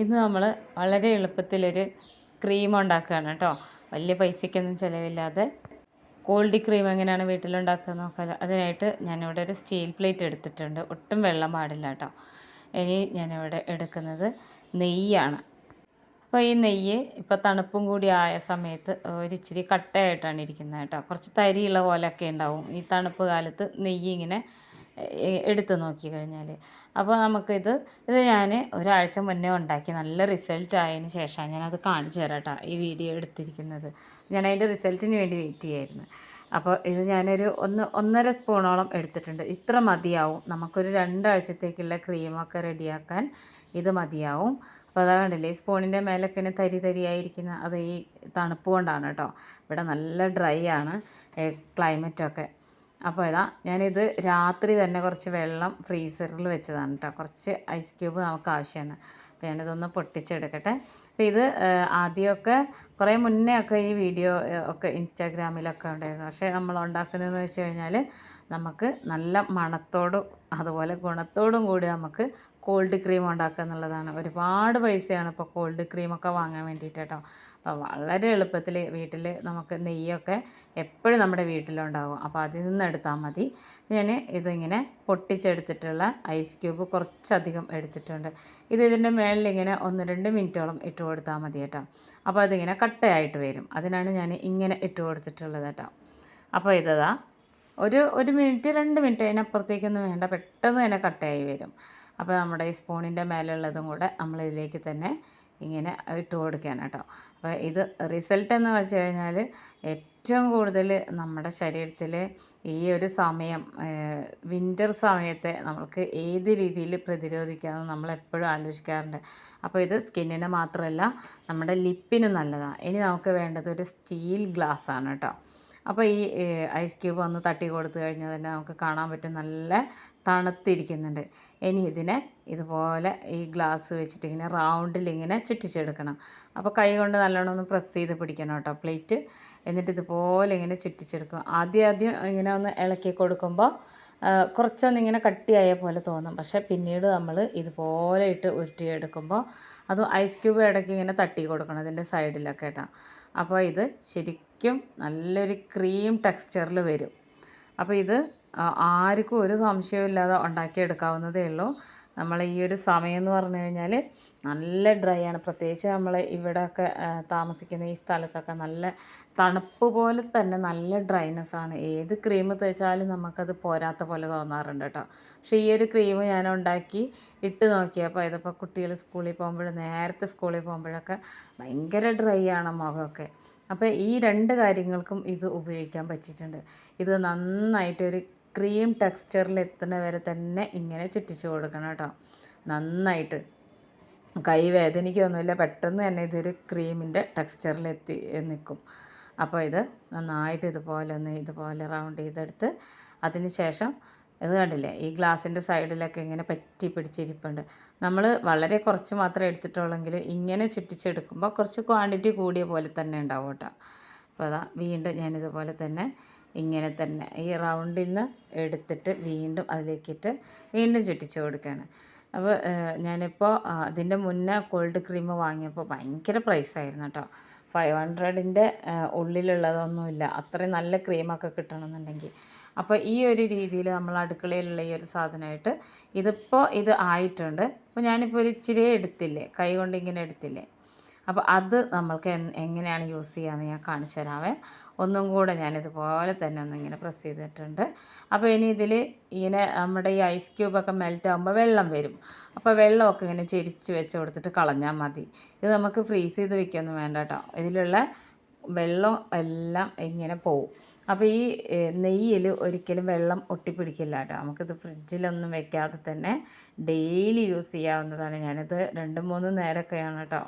ഇന്ന് നമ്മൾ വളരെ എളുപ്പത്തിലൊരു ക്രീം ഉണ്ടാക്കുകയാണ് കേട്ടോ. വലിയ പൈസയ്ക്കൊന്നും ചിലവില്ലാതെ. കോൾഡ് ക്രീം എങ്ങനെയാണ് വീട്ടിലുണ്ടാക്കുക നോക്കാം അതിനായിട്ട് ഞാനിവിടെ ഒരു സ്റ്റീൽ പ്ലേറ്റ് എടുത്തിട്ടുണ്ട്. ഒട്ടും വെള്ളം പാടില്ല കേട്ടോ. ഇനി ഞാനിവിടെ എടുക്കുന്നത് നെയ്യാണ്. അപ്പോൾ ഈ നെയ്യ് ഇപ്പോൾ തണുപ്പും കൂടി ആയ സമയത്ത് ഒരു ഇച്ചിരി കട്ടയായിട്ടാണ് ഇരിക്കുന്നത് കേട്ടോ. കുറച്ച് തരിയുള്ള പോലെയൊക്കെ ഉണ്ടാവും. ഈ തണുപ്പ് കാലത്ത് നെയ്യ് ഇങ്ങനെ എടുത്ത് നോക്കി കഴിഞ്ഞാൽ അപ്പോൾ നമുക്കിത് ഇത് ഞാൻ ഒരാഴ്ച മുന്നേ ഉണ്ടാക്കി. നല്ല റിസൾട്ട് ആയതിന് ശേഷമാണ് ഞാനത് കാണിച്ചു തരാം കേട്ടോ ഈ വീഡിയോ എടുത്തിരിക്കുന്നത്. ഞാൻ അതിന്റെ റിസൾട്ടിന് വേണ്ടി വെയിറ്റ് ചെയ്യായിരുന്നു. അപ്പോൾ ഇത് ഞാനൊരു ഒന്ന് ഒന്നര സ്പൂണോളം എടുത്തിട്ടുണ്ട്. ഇത്ര മതിയാവും. നമുക്കൊരു രണ്ടാഴ്ചത്തേക്കുള്ള ക്രീമൊക്കെ റെഡിയാക്കാൻ ഇത് മതിയാവും. അപ്പോൾ അതാ കണ്ടില്ലേ സ്പൂണിന്റെ മേലൊക്കെ ഇങ്ങനെ തരി തരിയായിരിക്കുന്ന അത് ഈ തണുപ്പ് കൊണ്ടാണ് കേട്ടോ ഇവിടെ നല്ല ഡ്രൈ ആണ് ക്ലൈമറ്റൊക്കെ അപ്പോൾ ഇതാ ഞാനിത് രാത്രി തന്നെ കുറച്ച് വെള്ളം ഫ്രീസറിൽ വെച്ചതാണ് കേട്ടോ കുറച്ച് ഐസ് ക്യൂബ് നമുക്ക് ആവശ്യമാണ് അപ്പോൾ ഞാനിതൊന്ന് പൊട്ടിച്ചെടുക്കട്ടെ. അപ്പോൾ ഇത് ആദ്യമൊക്കെ കുറേ മുന്നേ ഒക്കെ ഈ വീഡിയോ ഒക്കെ ഇൻസ്റ്റാഗ്രാമിലൊക്കെ ഉണ്ടായിരുന്നു. പക്ഷേ നമ്മൾ ഉണ്ടാക്കുന്നതെന്ന് വെച്ച് കഴിഞ്ഞാൽ നമുക്ക് നല്ല മണത്തോടും അതുപോലെ ഗുണത്തോടും കൂടി നമുക്ക് കോൾഡ് ക്രീം ഉണ്ടാക്കുക എന്നുള്ളതാണ്. ഒരുപാട് പൈസയാണ് ഇപ്പോൾ കോൾഡ് ക്രീമൊക്കെ വാങ്ങാൻ വേണ്ടിയിട്ട് കേട്ടോ. അപ്പോൾ വളരെ എളുപ്പത്തിൽ വീട്ടിൽ നമുക്ക് നെയ്യൊക്കെ എപ്പോഴും നമ്മുടെ വീട്ടിലുണ്ടാകും. അപ്പോൾ അതിൽ നിന്ന് എടുത്താൽ മതി. ഞാൻ ഇതിങ്ങനെ പൊട്ടിച്ചെടുത്തിട്ടുള്ള ഐസ് ക്യൂബ് കുറച്ചധികം എടുത്തിട്ടുണ്ട്. ഇത് ഇതിന്റെ മേളിൽ ഇങ്ങനെ ഒന്ന് രണ്ട് മിനിറ്റോളം ഇട്ട് കൊടുത്താൽ മതി കേട്ടോ. അപ്പോൾ അതിങ്ങനെ കട്ടയായിട്ട് വരും. അതിനാണ് ഞാൻ ഇങ്ങനെ ഇട്ട് കൊടുത്തിട്ടുള്ളത് കേട്ടോ അപ്പോൾ ഇതാ ഒരു ഒരു മിനിറ്റ് രണ്ട് മിനിറ്റ് അതിനപ്പുറത്തേക്കൊന്നും വേണ്ട പെട്ടെന്ന് തന്നെ കട്ടയായി വരും. അപ്പോൾ നമ്മുടെ ഈ സ്പൂണിന്റെ മേലുള്ളതും കൂടെ നമ്മളിതിലേക്ക് തന്നെ ഇങ്ങനെ ഇട്ട് കൊടുക്കാൻ കേട്ടോ. അപ്പോൾ ഇത് റിസൾട്ട് എന്ന് വെച്ച് കഴിഞ്ഞാൽ ഏറ്റവും കൂടുതൽ നമ്മുടെ ശരീരത്തിൽ ഈ ഒരു സമയം വിന്റർ സമയത്തെ നമുക്ക് ഏത് രീതിയിൽ പ്രതിരോധിക്കാമെന്ന് നമ്മൾ എപ്പോഴും ആലോചിക്കാറുണ്ട്. അപ്പോൾ ഇത് സ്കിന്നിന് മാത്രമല്ല നമ്മുടെ ലിപ്പിന് നല്ലതാണ്. ഇനി നമുക്ക് വേണ്ടത് ഒരു സ്റ്റീൽ ഗ്ലാസ് ആണ് കേട്ടോ. അപ്പോൾ ഈ ഐസ് ക്യൂബ് ഒന്ന് തട്ടി കൊടുത്തു കഴിഞ്ഞാൽ തന്നെ നമുക്ക് കാണാൻ പറ്റും നല്ല തണുത്തിരിക്കുന്നുണ്ട്. ഇനി ഇതിനെ ഇതുപോലെ ഈ ഗ്ലാസ് വെച്ചിട്ട് ഇങ്ങനെ റൗണ്ടിൽ ഇങ്ങനെ ചുറ്റിച്ചെടുക്കണം. അപ്പോൾ കൈ കൊണ്ട് നല്ലോണം ഒന്ന് പ്രസ് ചെയ്ത് പിടിക്കണം കേട്ടോ പ്ലേറ്റ് എന്നിട്ട് ഇതുപോലെ ഇങ്ങനെ ചുറ്റിച്ചെടുക്കും. ആദ്യം ആദ്യം ഇങ്ങനെ ഒന്ന് ഇളക്കി കൊടുക്കുമ്പോൾ കുറച്ചൊന്ന് ഇങ്ങനെ കട്ടിയായ പോലെ തോന്നും. പക്ഷേ പിന്നീട് നമ്മൾ ഇതുപോലെ ഇട്ട് ഉരുട്ടിയെടുക്കുമ്പോൾ അത് ഐസ് ക്യൂബ് ഇടയ്ക്ക് ഇങ്ങനെ തട്ടി കൊടുക്കണം ഇതിന്റെ സൈഡിലൊക്കെ കേട്ടോ. അപ്പോൾ ഇത് ശരിക്കും നല്ലൊരു ക്രീം ടെക്സ്ചറിൽ വരും. അപ്പോൾ ഇത് ആർക്കും ഒരു സംശയമില്ലാതെ ഉണ്ടാക്കിയെടുക്കാവുന്നതേ ഉള്ളൂ. നമ്മൾ ഈ ഒരു സമയം എന്ന് പറഞ്ഞു കഴിഞ്ഞാൽ നല്ല ഡ്രൈ ആണ്. പ്രത്യേകിച്ച് നമ്മൾ ഇവിടെയൊക്കെ താമസിക്കുന്ന ഈ സ്ഥലത്തൊക്കെ നല്ല തണുപ്പ് പോലെ തന്നെ നല്ല ഡ്രൈനെസ് ആണ്. ഏത് ക്രീം തേച്ചാലും നമുക്കത് പോരാത്ത പോലെ തോന്നാറുണ്ട് കേട്ടോ. പക്ഷേ ഈ ഒരു ക്രീം ഞാൻ ഉണ്ടാക്കി ഇട്ട് നോക്കിയപ്പോൾ ഇതിപ്പോൾ കുട്ടികൾ സ്കൂളിൽ പോകുമ്പോൾ നേരത്തെ സ്കൂളിൽ പോകുമ്പോഴൊക്കെ ഭയങ്കര ഡ്രൈ ആണ് മുഖമൊക്കെ. അപ്പോൾ ഈ രണ്ട് കാര്യങ്ങൾക്കും ഇത് ഉപയോഗിക്കാൻ പറ്റിയിട്ടുണ്ട്. ഇത് നന്നായിട്ടൊരു ക്രീം ടെക്സ്ചറിൽ എത്തുന്ന വരെ തന്നെ ഇങ്ങനെ ചുറ്റിച്ച് കൊടുക്കണം കേട്ടോ. നന്നായിട്ട്. കൈ വേദനിക്കൊന്നുമില്ല പെട്ടെന്ന് തന്നെ ഇതൊരു ക്രീമിന്റെ ടെക്സ്ചറിൽ എത്തി നിൽക്കും. അപ്പോൾ ഇത് നന്നായിട്ട് ഇതുപോലെ ഒന്ന് ഇതുപോലെ റൗണ്ട് ചെയ്തെടുത്ത് അതിന് ശേഷം ഇത് കണ്ടില്ലേ? ഈ ഗ്ലാസിന്റെ സൈഡിലൊക്കെ ഇങ്ങനെ പറ്റി പിടിച്ചിരിപ്പുണ്ട്. നമ്മൾ വളരെ കുറച്ച് മാത്രം എടുത്തിട്ടുള്ളെങ്കിൽ ഇങ്ങനെ ചുറ്റിച്ചെടുക്കുമ്പോൾ കുറച്ച് ക്വാണ്ടിറ്റി കൂടിയ പോലെ തന്നെ ഉണ്ടാവും കേട്ടോ. അപ്പോൾ അതാ വീണ്ടും ഞാനിതുപോലെ തന്നെ ഇങ്ങനെ തന്നെ ഈ റൗണ്ടിൽ നിന്ന് എടുത്തിട്ട് വീണ്ടും അതിലേക്കിട്ട് വീണ്ടും ചുറ്റിച്ച് കൊടുക്കുകയാണ് അപ്പോൾ ഞാനിപ്പോൾ അതിന്റെ മുന്നേ കോൾഡ് ക്രീം വാങ്ങിയപ്പോൾ ഭയങ്കര പ്രൈസായിരുന്നു കേട്ടോ. ഫൈവ് ഹൺഡ്രഡിന്റെ ഉള്ളിലുള്ളതൊന്നുമില്ല. അത്രയും നല്ല ക്രീമൊക്കെ കിട്ടണമെന്നുണ്ടെങ്കിൽ. അപ്പോൾ ഈ ഒരു രീതിയിൽ നമ്മൾ അടുക്കളയിലുള്ള ഈ ഒരു സാധനമായിട്ട് ഇതിപ്പോൾ ഇത് ആയിട്ടുണ്ട്. അപ്പോൾ ഞാനിപ്പോൾ ഒരു ഇച്ചിരി എടുത്തില്ലേ? കൈ കൊണ്ട് ഇങ്ങനെ എടുത്തില്ലേ? അപ്പോൾ അത് നമ്മൾക്ക് എങ്ങനെയാണ് യൂസ് ചെയ്യാമെന്ന് ഞാൻ കാണിച്ചു തരാമേ ഒന്നും കൂടെ ഞാനിതുപോലെ തന്നെ ഒന്നിങ്ങനെ പ്രസ് ചെയ്തിട്ടുണ്ട്. അപ്പോൾ ഇനി ഇതിൽ ഇങ്ങനെ നമ്മുടെ ഈ ഐസ് ക്യൂബൊക്കെ മെൽറ്റ് ആകുമ്പോൾ വെള്ളം വരും. അപ്പോൾ വെള്ളമൊക്കെ ഇങ്ങനെ ചെരിച്ച് വെച്ച് കൊടുത്തിട്ട് കളഞ്ഞാൽ മതി. ഇത് നമുക്ക് ഫ്രീസ് ചെയ്ത് വെക്കൊന്നും വേണ്ട കേട്ടോ. ഇതിലുള്ള വെള്ളം എല്ലാം ഇങ്ങനെ പോവും. അപ്പോൾ ഈ നെയ്യിൽ ഒരിക്കലും വെള്ളം ഒട്ടിപ്പിടിക്കില്ല കേട്ടോ. നമുക്കിത് ഫ്രിഡ്ജിലൊന്നും വെക്കാതെ തന്നെ ഡെയിലി യൂസ് ചെയ്യാവുന്നതാണ്. ഞാനിത് രണ്ട് മൂന്ന് നേരമൊക്കെയാണ് കേട്ടോ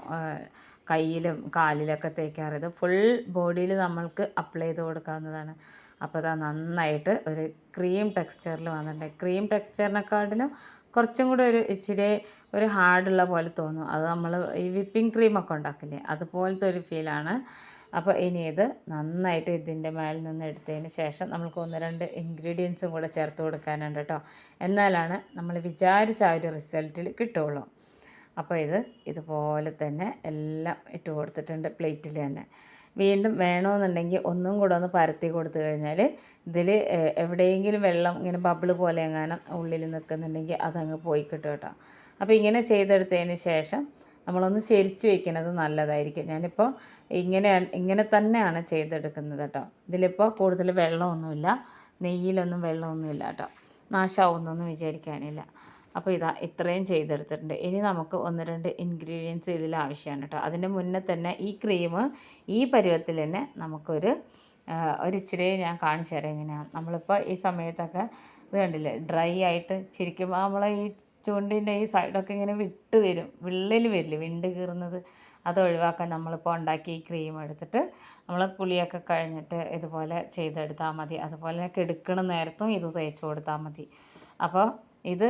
കയ്യിലും കാലിലൊക്കെ തേക്കാറ്. ഇത് ഫുൾ ബോഡിയിൽ നമ്മൾക്ക് അപ്ലൈ ചെയ്ത് കൊടുക്കാവുന്നതാണ്. അപ്പോൾ അത് നന്നായിട്ട് ഒരു ക്രീം ടെക്സ്ചറിൽ വന്നിട്ടുണ്ട്. ക്രീം ടെക്സ്ചറിനെക്കാട്ടിലും കുറച്ചും കൂടെ ഒരു ഇച്ചിരി ഒരു ഹാർഡുള്ള പോലെ തോന്നും. അത് നമ്മൾ ഈ വിപ്പിംഗ് ക്രീമൊക്കെ ഉണ്ടാക്കില്ലേ അതുപോലത്തെ ഒരു ഫീലാണ്. അപ്പോൾ ഇനി ഇത് നന്നായിട്ട് ഇതിന്റെ മേലിൽ നിന്ന് എടുത്തതിന് ശേഷം നമുക്ക് ഒന്ന് രണ്ട് ഇൻഗ്രീഡിയൻസും കൂടെ ചേർത്ത് കൊടുക്കാനുണ്ട് കേട്ടോ എന്നാലാണ് നമ്മൾ വിചാരിച്ച ആ ഒരു റിസൾട്ടിൽ കിട്ടുള്ളൂ. അപ്പോൾ ഇത് ഇതുപോലെ തന്നെ എല്ലാം ഇട്ട് കൊടുത്തിട്ടുണ്ട് പ്ലേറ്റിൽ തന്നെ. വീണ്ടും വേണമെന്നുണ്ടെങ്കിൽ ഒന്നും കൂടെ ഒന്ന് പരത്തി കൊടുത്തു കഴിഞ്ഞാൽ ഇതിൽ എവിടെയെങ്കിലും വെള്ളം ഇങ്ങനെ ബബിൾ പോലെ എങ്ങാനും ഉള്ളിൽ നിൽക്കുന്നുണ്ടെങ്കിൽ അതങ്ങ് പോയി കിട്ടും കേട്ടോ. അപ്പോൾ ഇങ്ങനെ ചെയ്തെടുത്തതിന് ശേഷം നമ്മളൊന്ന് ചെരിച്ച് വെക്കുന്നത് നല്ലതായിരിക്കും. ഞാനിപ്പോൾ ഇങ്ങനെ ഇങ്ങനെ തന്നെയാണ് ചെയ്തെടുക്കുന്നത് കേട്ടോ. ഇതിലിപ്പോൾ കൂടുതൽ വെള്ളമൊന്നുമില്ല നെയ്യിലൊന്നും വെള്ളമൊന്നുമില്ല കേട്ടോ. നാശമാവുന്നൊന്നും വിചാരിക്കാനില്ല. അപ്പോൾ ഇതാ ഇത്രയും ചെയ്തെടുത്തിട്ടുണ്ട്. ഇനി നമുക്ക് ഒന്ന് രണ്ട് ഇൻഗ്രീഡിയൻസ് ഇതിൽ ആവശ്യമാണ് കേട്ടോ. അതിന്റെ മുന്നേ തന്നെ ഈ ക്രീം ഈ പരുവത്തിൽ തന്നെ നമുക്കൊരു ഒരിച്ചിരി ഞാൻ കാണിച്ചു തരാം എങ്ങനെയാണ് നമ്മളിപ്പോൾ ഈ സമയത്തൊക്കെ ഇത് കണ്ടില്ലേ ഡ്രൈ ആയിട്ട് ചിരിക്കുമ്പോൾ നമ്മളെ ഈ ചൂണ്ടിന്റെ ഈ സൈഡൊക്കെ ഇങ്ങനെ വിട്ട് വരും. വിള്ളൽ വരില്ലേ വിണ്ട് കീറുന്നത്. അത് ഒഴിവാക്കാൻ നമ്മളിപ്പോൾ ഉണ്ടാക്കി ഈ ക്രീം എടുത്തിട്ട് നമ്മൾ കുളിയൊക്കെ കഴിഞ്ഞിട്ട് ഇതുപോലെ ചെയ്തെടുത്താൽ മതി. അതുപോലെ കെടുക്കണ നേരത്തും ഇത് തേച്ച് കൊടുത്താൽ മതി. അപ്പോൾ ഇത്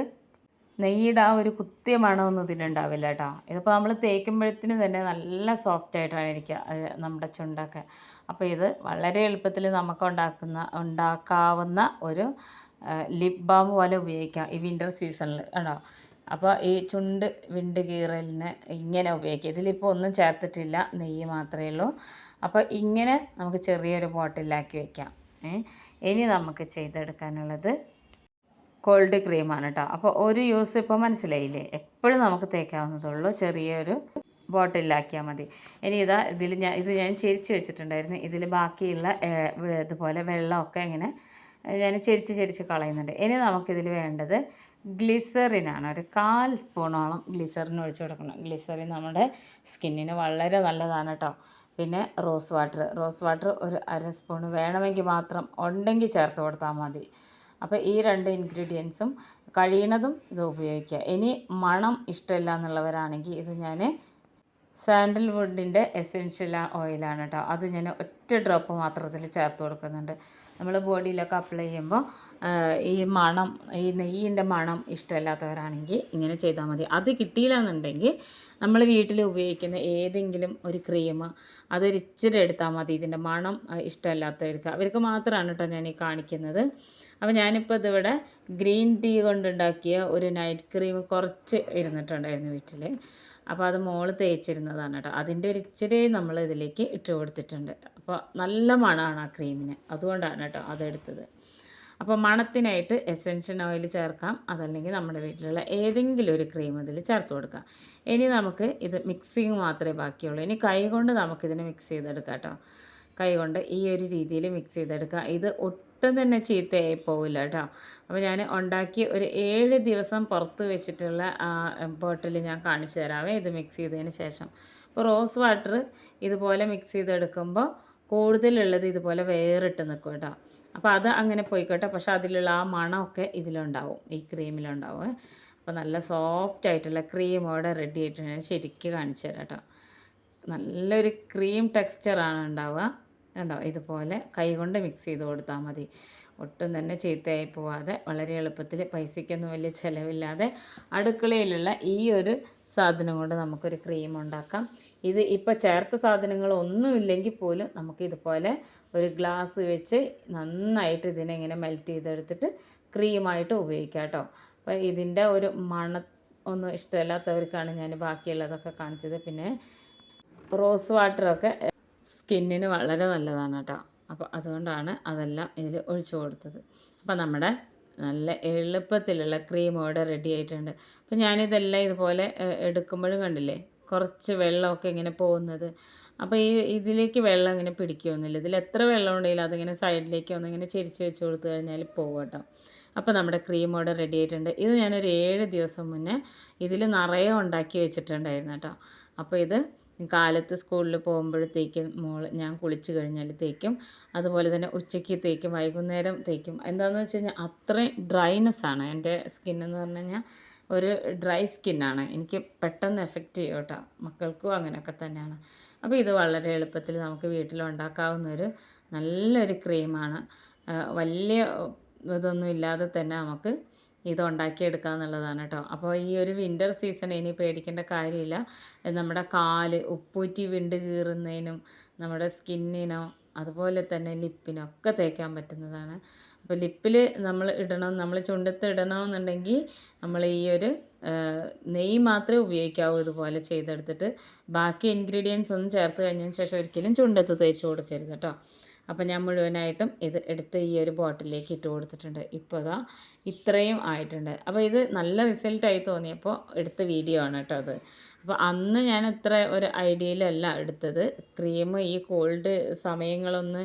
നെയ്യുടെ ആ ഒരു കുത്തിയ മണമൊന്നും ഇതിനുണ്ടാവില്ല കേട്ടോ. ഇതിപ്പോൾ നമ്മൾ തേക്കുമ്പോഴത്തേന് തന്നെ നല്ല സോഫ്റ്റ് ആയിട്ടാണ് ഇരിക്കുക നമ്മുടെ ചുണ്ടൊക്കെ. അപ്പോൾ ഇത് വളരെ എളുപ്പത്തിൽ നമുക്ക് ഉണ്ടാക്കുന്ന ഉണ്ടാക്കാവുന്ന ഒരു ലിപ് ബാം പോലെ ഉപയോഗിക്കാം ഈ വിന്റർ സീസണിൽ കേട്ടോ. അപ്പോൾ ഈ ചുണ്ട് വിണ്ട് കീറലിന് ഇങ്ങനെ ഉപയോഗിക്കാം. ഇതിലിപ്പോൾ ഒന്നും ചേർത്തിട്ടില്ല നെയ്യ് മാത്രമേ ഉള്ളൂ. അപ്പോൾ ഇങ്ങനെ നമുക്ക് ചെറിയൊരു ബോട്ടിലാക്കി വയ്ക്കാം ഇനി നമുക്ക് ചെയ്തെടുക്കാനുള്ളത് കോൾഡ് ക്രീമാണ് കേട്ടോ അപ്പോൾ ഒരു യൂസ് ഇപ്പോൾ മനസ്സിലായില്ലേ? എപ്പോഴും നമുക്ക് തേക്കാവുന്നതുള്ളൂ. ചെറിയൊരു ബോട്ടിലാക്കിയാൽ മതി. ഇനി ഇതാ ഇതിൽ ഞാൻ ഇത് ഞാൻ ചെരിച്ച് വെച്ചിട്ടുണ്ടായിരുന്നു. ഇതിൽ ബാക്കിയുള്ള ഇതുപോലെ വെള്ളമൊക്കെ ഇങ്ങനെ ഞാൻ ചെരിച്ച് ചെരിച്ച് കളയുന്നുണ്ട്. ഇനി നമുക്കിതിൽ വേണ്ടത് ഗ്ലിസറിനാണ് ഒരു കാൽ സ്പൂണോളം ഗ്ലിസറിൻ ഒഴിച്ചു കൊടുക്കണം. ഗ്ലിസറിൻ നമ്മുടെ സ്കിന്നിന് വളരെ നല്ലതാണ് കേട്ടോ പിന്നെ റോസ് വാട്ടർ റോസ് വാട്ടർ ഒരു അര സ്പൂൺ വേണമെങ്കിൽ മാത്രം ഉണ്ടെങ്കിൽ ചേർത്ത് കൊടുത്താൽ മതി. അപ്പോൾ ഈ രണ്ട് ഇൻഗ്രീഡിയൻസും കഴിയണതും ഇത് ഉപയോഗിക്കുക. ഇനി മണം ഇഷ്ടമില്ല എന്നുള്ളവരാണെങ്കിൽ ഇത് ഞാൻ സാൻഡൽവുഡിന്റെ എസെൻഷ്യൽ ഓയിലാണ് കേട്ടോ അത് ഞാൻ ഒറ്റ ഡ്രോപ്പ് മാത്രത്തിൽ ചേർത്ത് കൊടുക്കുന്നുണ്ട്. നമ്മൾ ബോഡിയിലൊക്കെ അപ്ലൈ ചെയ്യുമ്പോൾ ഈ മണം ഈ നെയ്യിന്റെ മണം ഇഷ്ടമില്ലാത്തവരാണെങ്കിൽ ഇങ്ങനെ ചെയ്താൽ മതി. അത് കിട്ടിയില്ല എന്നുണ്ടെങ്കിൽ നമ്മൾ വീട്ടിൽ ഉപയോഗിക്കുന്ന ഏതെങ്കിലും ഒരു ക്രീം അതൊരിച്ചിരി എടുത്താൽ മതി. ഇതിന്റെ മണം ഇഷ്ടമില്ലാത്തവർക്ക്. അവർക്ക് മാത്രമാണ് കേട്ടോ ഞാൻ ഈ കാണിക്കുന്നത്. അപ്പോൾ ഞാനിപ്പോൾ ഇതിവിടെ ഗ്രീൻ ടീ കൊണ്ടുണ്ടാക്കിയ ഒരു നൈറ്റ് ക്രീം കുറച്ച് ഇരുന്നിട്ടുണ്ടായിരുന്നു വീട്ടിൽ അപ്പോൾ അത് മോൾ തേച്ചിരുന്നതാണ് കേട്ടോ. അതിന്റെ ഒരു ഇച്ചിരി നമ്മൾ ഇതിലേക്ക് ഇട്ട് കൊടുത്തിട്ടുണ്ട്. അപ്പോൾ നല്ല മണമാണ് ആ ക്രീമിന്. അതുകൊണ്ടാണ് കേട്ടോ അതെടുത്തത്. അപ്പോൾ മണത്തിനായിട്ട് എസെൻഷ്യൽ ഓയിൽ ചേർക്കാം. അതല്ലെങ്കിൽ നമ്മുടെ വീട്ടിലുള്ള ഏതെങ്കിലും ഒരു ക്രീം ഇതിൽ ചേർത്ത് കൊടുക്കാം. ഇനി നമുക്ക് ഇത് മിക്സിങ് മാത്രമേ ബാക്കിയുള്ളൂ. ഇനി കൈ കൊണ്ട് നമുക്കിതിനെ മിക്സ് ചെയ്തെടുക്കാം കേട്ടോ. കൈ കൊണ്ട് ഈ ഒരു രീതിയിൽ മിക്സ് ചെയ്തെടുക്കുക ഇത് ഒട്ടും തന്നെ ചീത്തയായി പോവില്ല കേട്ടോ. അപ്പോൾ ഞാൻ ഉണ്ടാക്കി ഒരു ഏഴ് ദിവസം പുറത്ത് വെച്ചിട്ടുള്ള ആ ബോട്ടിൽ ഞാൻ കാണിച്ചു തരാമേ ഇത് മിക്സ് ചെയ്തതിന് ശേഷം. അപ്പോൾ റോസ് വാട്ടർ ഇതുപോലെ മിക്സ് ചെയ്തെടുക്കുമ്പോൾ കൂടുതലുള്ളത് ഇതുപോലെ വേറിട്ട് നിൽക്കും കേട്ടോ. അപ്പോൾ അത് അങ്ങനെ പോയിക്കോട്ടെ. പക്ഷേ അതിലുള്ള ആ മണമൊക്കെ ഇതിലുണ്ടാവും. ഈ ക്രീമിലുണ്ടാവും. അപ്പോൾ നല്ല സോഫ്റ്റ് ആയിട്ടുള്ള ക്രീമോടെ റെഡി ആയിട്ടുണ്ട്. ശരിക്കും കാണിച്ചു തരാം കേട്ടോ. നല്ലൊരു ക്രീം ടെക്സ്ചറാണ് ഉണ്ടാവുക. കണ്ടോ? ഇതുപോലെ കൈകൊണ്ട് മിക്സ് ചെയ്ത് കൊടുത്താൽ മതി. ഒട്ടും തന്നെ ചീത്തയായി പോവാതെ വളരെ എളുപ്പത്തിൽ പൈസയ്ക്കൊന്നും വലിയ ചിലവില്ലാതെ അടുക്കളയിലുള്ള ഈ ഒരു സാധനം കൊണ്ട് നമുക്കൊരു ക്രീം ഉണ്ടാക്കാം. ഇത് ഇപ്പോൾ ചേർത്ത സാധനങ്ങളൊന്നുമില്ലെങ്കിൽ പോലും നമുക്ക് ഇതുപോലെ ഒരു ഗ്ലാസ് വെച്ച് നന്നായിട്ട് ഇതിനെ ഇങ്ങനെ മെൽറ്റ് ചെയ്തെടുത്തിട്ട് ക്രീമായിട്ട് ഉപയോഗിക്കാം കേട്ടോ. അപ്പോൾ ഇതിന്റെ ഒരു മണ ഒന്നും ഇഷ്ടമില്ലാത്തവർക്കാണ് ഞാൻ ബാക്കിയുള്ളതൊക്കെ കാണിച്ചത്. പിന്നെ റോസ് വാട്ടറൊക്കെ സ്കിന്നിന് വളരെ നല്ലതാണ് കേട്ടോ അപ്പോൾ അതുകൊണ്ടാണ് അതെല്ലാം ഇതിൽ ഒഴിച്ചു കൊടുത്തത്. അപ്പോൾ നമ്മുടെ നല്ല എളുപ്പത്തിലുള്ള ക്രീം ഇവിടെ റെഡി ആയിട്ടുണ്ട്. അപ്പോൾ ഞാനിതെല്ലാം ഇതുപോലെ എടുക്കുമ്പോഴും കണ്ടില്ലേ കുറച്ച് വെള്ളമൊക്കെ ഇങ്ങനെ പോകുന്നത്. അപ്പോൾ ഈ ഇതിലേക്ക് വെള്ളം ഇങ്ങനെ പിടിക്കുകയൊന്നുമില്ല ഇതിൽ എത്ര വെള്ളം ഉണ്ടെങ്കിലും അതിങ്ങനെ സൈഡിലേക്ക് ഒന്ന് ഇങ്ങനെ ചെരിച്ച് വെച്ച് കൊടുത്തു കഴിഞ്ഞാൽ പോകും കേട്ടോ അപ്പോൾ നമ്മുടെ ക്രീം ഇവിടെ റെഡി ആയിട്ടുണ്ട്. ഇത് ഞാനൊരു ഏഴ് ദിവസം മുന്നേ ഇതിൽ നിറയെ ഉണ്ടാക്കി വെച്ചിട്ടുണ്ടായിരുന്നു കേട്ടോ അപ്പോൾ ഇത് കാലത്ത് സ്കൂളിൽ പോകുമ്പോഴത്തേക്കും മോൾ ഞാൻ കുളിച്ച് കഴിഞ്ഞാൽ തേക്കും അതുപോലെ തന്നെ ഉച്ചയ്ക്ക് തേക്കും വൈകുന്നേരം തേക്കും. എന്താണെന്ന് വെച്ച് കഴിഞ്ഞാൽ അത്രയും ഡ്രൈനെസ് ആണ്. എന്റെ സ്കിൻ എന്ന് പറഞ്ഞു കഴിഞ്ഞാൽ ഒരു ഡ്രൈ സ്കിന്നാണ് എനിക്ക് പെട്ടെന്ന് എഫക്റ്റ് ചെയ്യും കേട്ടോ മക്കൾക്കും അങ്ങനെയൊക്കെ തന്നെയാണ്. അപ്പോൾ ഇത് വളരെ എളുപ്പത്തിൽ നമുക്ക് വീട്ടിലുണ്ടാക്കാവുന്ന ഒരു നല്ലൊരു ക്രീമാണ് വലിയ ഇതൊന്നും ഇല്ലാതെ തന്നെ നമുക്ക് ഇത് ഉണ്ടാക്കിയെടുക്കുക എന്നുള്ളതാണ് കേട്ടോ. അപ്പോൾ ഈ ഒരു വിന്റർ സീസൺ ഇനി പേടിക്കേണ്ട കാര്യമില്ല. നമ്മുടെ കാൽ ഉപ്പൂറ്റി വിണ്ട് കീറുന്നതിനും നമ്മുടെ സ്കിന്നിനോ അതുപോലെ തന്നെ ലിപ്പിനൊക്കെ തേക്കാൻ പറ്റുന്നതാണ്. അപ്പോൾ ലിപ്പിൽ നമ്മൾ ഇടണം നമ്മൾ ചുണ്ടത്ത് ഇടണമെന്നുണ്ടെങ്കിൽ നമ്മൾ ഈ ഒരു നെയ്യ് മാത്രമേ ഉപയോഗിക്കാവൂ ഇതുപോലെ ചെയ്തെടുത്തിട്ട്. ബാക്കി ഇൻഗ്രീഡിയൻസ് ഒന്നും ചേർത്ത് കഴിഞ്ഞതിന് ശേഷം ഒരിക്കലും ചുണ്ടത്ത് തേച്ച് കൊടുക്കരുത് കേട്ടോ. അപ്പോൾ ഞാൻ മുഴുവനായിട്ടും ഇത് എടുത്ത് ഈ ഒരു ബോട്ടിലേക്ക് ഇട്ട് കൊടുത്തിട്ടുണ്ട്. ഇപ്പോൾ ഇതാ ഇത്രയും ആയിട്ടുണ്ട്. അപ്പോൾ ഇത് നല്ല റിസൾട്ടായി തോന്നിയപ്പോൾ എടുത്ത വീഡിയോ ആണ് കേട്ടോ അത്. അപ്പോൾ അന്ന് ഞാൻ ഇത്ര ഒരു ഐഡിയയിലല്ല എടുത്തത്. ക്രീം ഈ കോൾഡ് സമയങ്ങളൊന്ന്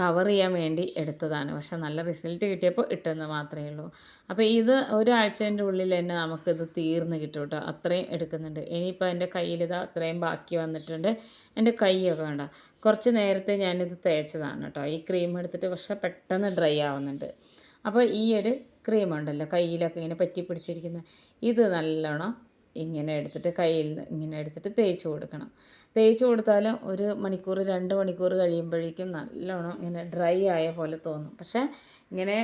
കവർ ചെയ്യാൻ വേണ്ടി എടുത്തതാണ്. പക്ഷെ നല്ല റിസൾട്ട് കിട്ടിയപ്പോൾ ഇട്ടെന്ന് മാത്രമേ ഉള്ളൂ. അപ്പോൾ ഇത് ഒരാഴ്ചേന്റെ ഉള്ളിൽ തന്നെ നമുക്കിത് തീർന്ന് കിട്ടും കേട്ടോ അത്രയും എടുക്കുന്നുണ്ട്. ഇനിയിപ്പോൾ എന്റെ കയ്യിലിത് അത്രയും ബാക്കി വന്നിട്ടുണ്ട്. എന്റെ കൈയൊക്കെ കണ്ടോ? കുറച്ച് നേരത്തെ ഞാനിത് തേച്ചതാണ് കേട്ടോ. ഈ ക്രീം എടുത്തിട്ട് പക്ഷെ പെട്ടെന്ന് ഡ്രൈ ആവുന്നുണ്ട്. അപ്പോൾ ഈ ഒരു ക്രീം ഉണ്ടല്ലോ കയ്യിലൊക്കെ ഇങ്ങനെ പറ്റി പിടിച്ചിരിക്കുന്ന ഇത് നല്ലോണം ഇങ്ങനെ എടുത്തിട്ട് കയ്യിൽ നിന്ന് ഇങ്ങനെ എടുത്തിട്ട് തേച്ച് കൊടുക്കണം. തേച്ച് കൊടുത്താലും ഒരു മണിക്കൂർ രണ്ട് മണിക്കൂർ കഴിയുമ്പോഴേക്കും നല്ലോണം ഇങ്ങനെ ഡ്രൈ ആയ പോലെ തോന്നും. പക്ഷേ ഇങ്ങനെ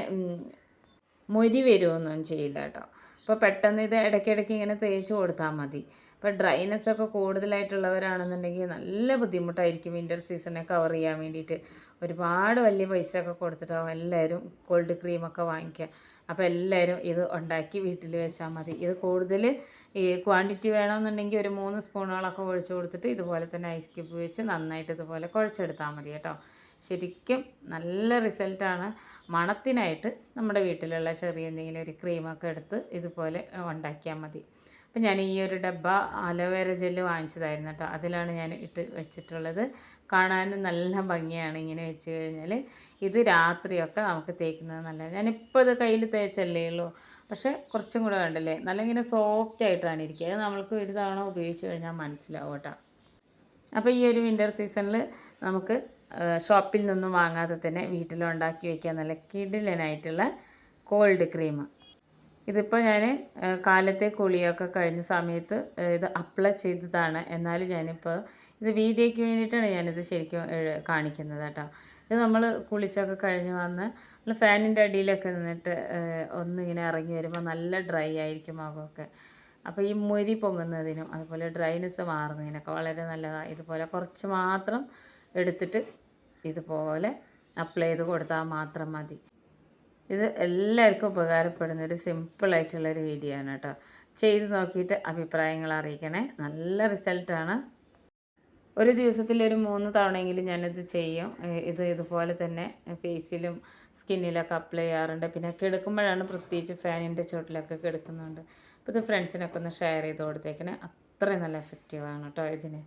മൊരി വരുമൊന്നും ചെയ്യില്ല കേട്ടോ. അപ്പോൾ പെട്ടെന്ന് ഇത് ഇടയ്ക്കിടയ്ക്ക് ഇങ്ങനെ തേച്ച് കൊടുത്താൽ മതി. ഇപ്പോൾ ഡ്രൈനെസ് ഒക്കെ കൂടുതലായിട്ടുള്ളവരാണെന്നുണ്ടെങ്കിൽ നല്ല ബുദ്ധിമുട്ടായിരിക്കും വിന്റർ സീസണെ കവർ ചെയ്യാൻ വേണ്ടിയിട്ട്. ഒരുപാട് വലിയ പൈസ ഒക്കെ കൊടുത്തിട്ടാവും എല്ലാവരും കോൾഡ് ക്രീമൊക്കെ വാങ്ങിക്കുക. അപ്പോൾ എല്ലാവരും ഇത് ഉണ്ടാക്കി വീട്ടിൽ വെച്ചാൽ മതി. ഇത് കൂടുതൽ ഈ ക്വാണ്ടിറ്റി വേണമെന്നുണ്ടെങ്കിൽ ഒരു മൂന്ന് സ്പൂണുകളൊക്കെ ഒഴിച്ചു കൊടുത്തിട്ട് ഇതുപോലെ തന്നെ ഐസ് ക്യൂബ് വെച്ച് നന്നായിട്ട് ഇതുപോലെ കുഴച്ചെടുത്താൽ മതി കേട്ടോ. ശരിക്കും നല്ല റിസൾട്ടാണ് മണത്തിനായിട്ട് നമ്മുടെ വീട്ടിലുള്ള ചെറിയ എന്തെങ്കിലും ഒരു ക്രീമൊക്കെ എടുത്ത് ഇതുപോലെ ഉണ്ടാക്കിയാൽ മതി. അപ്പം ഞാൻ ഈ ഒരു ഡബ്ബ അലോവേര ജെല്ല് വാങ്ങിച്ചതായിരുന്നു കേട്ടോ. അതിലാണ് ഞാൻ ഇട്ട് വെച്ചിട്ടുള്ളത്. കാണാനും നല്ല ഭംഗിയാണ് ഇങ്ങനെ വെച്ച് കഴിഞ്ഞാൽ ഇത് രാത്രിയൊക്കെ നമുക്ക് തേക്കുന്നത് നല്ലത്. ഞാനിപ്പോൾ ഇത് കയ്യിൽ തേച്ചല്ലേ ഉള്ളൂ. പക്ഷേ കുറച്ചും കൂടെ കണ്ടല്ലേ? നല്ല ഇങ്ങനെ സോഫ്റ്റ് ആയിട്ടാണ് ഇരിക്കുക. അത് നമ്മൾക്ക് ഒരു തവണ ഉപയോഗിച്ച് കഴിഞ്ഞാൽ മനസ്സിലാവും കേട്ടോ. അപ്പോൾ ഈ ഒരു വിന്റർ സീസണിൽ നമുക്ക് ഷോപ്പിൽ നിന്നും വാങ്ങാതെ തന്നെ വീട്ടിലുണ്ടാക്കി വയ്ക്കാൻ നല്ല കിടിലനായിട്ടുള്ള കോൾഡ് ക്രീം ഇതിപ്പോൾ ഞാൻ കാലത്തെ കുളിയൊക്കെ കഴിഞ്ഞ സമയത്ത് ഇത് അപ്ലൈ ചെയ്തതാണ്. എന്നാലും ഞാനിപ്പോൾ ഇത് വീഡിയോയ്ക്ക് വേണ്ടിയിട്ടാണ് ഞാനിത് ശരിക്കും കാണിക്കുന്നത് കേട്ടോ. ഇത് നമ്മൾ കുളിച്ചൊക്കെ കഴിഞ്ഞ് വന്ന് നമ്മൾ ഫാനിന്റെ അടിയിലൊക്കെ നിന്നിട്ട് ഒന്നിങ്ങനെ ഇറങ്ങി വരുമ്പോൾ നല്ല ഡ്രൈ ആയിരിക്കും മുഖമൊക്കെ. അപ്പോൾ ഈ മൊരി പൊങ്ങുന്നതിനും അതുപോലെ ഡ്രൈനെസ് മാറുന്നതിനൊക്കെ വളരെ നല്ലതാണ് ഇതുപോലെ കുറച്ച് മാത്രം എടുത്തിട്ട് ഇതുപോലെ അപ്ലൈ ചെയ്ത് കൊടുത്താൽ മാത്രം മതി. ഇത് എല്ലാവർക്കും ഉപകാരപ്പെടുന്ന ഒരു സിമ്പിളായിട്ടുള്ളൊരു വീഡിയോ ആണ് കേട്ടോ. ചെയ്ത് നോക്കിയിട്ട് അഭിപ്രായങ്ങൾ അറിയിക്കണേ. നല്ല റിസൾട്ടാണ് ഒരു ദിവസത്തിൽ ഒരു മൂന്ന് തവണയെങ്കിലും ഞാനിത് ചെയ്യും. ഇത് ഇതുപോലെ തന്നെ ഫേസിലും സ്കിന്നിലൊക്കെ അപ്ലൈ ചെയ്യാറുണ്ട്. പിന്നെ കിടക്കുമ്പോഴാണ് പ്രത്യേകിച്ച് ഫാനിന്റെ ചോട്ടിലൊക്കെ കിടക്കുന്നുണ്ട് അപ്പോൾ ഇത് ഫ്രണ്ട്സിനൊക്കെ ഒന്ന് ഷെയർ ചെയ്ത് കൊടുത്തേക്കണേ. അത്രയും നല്ല എഫക്റ്റീവാണ് കേട്ടോ ഇതിന്.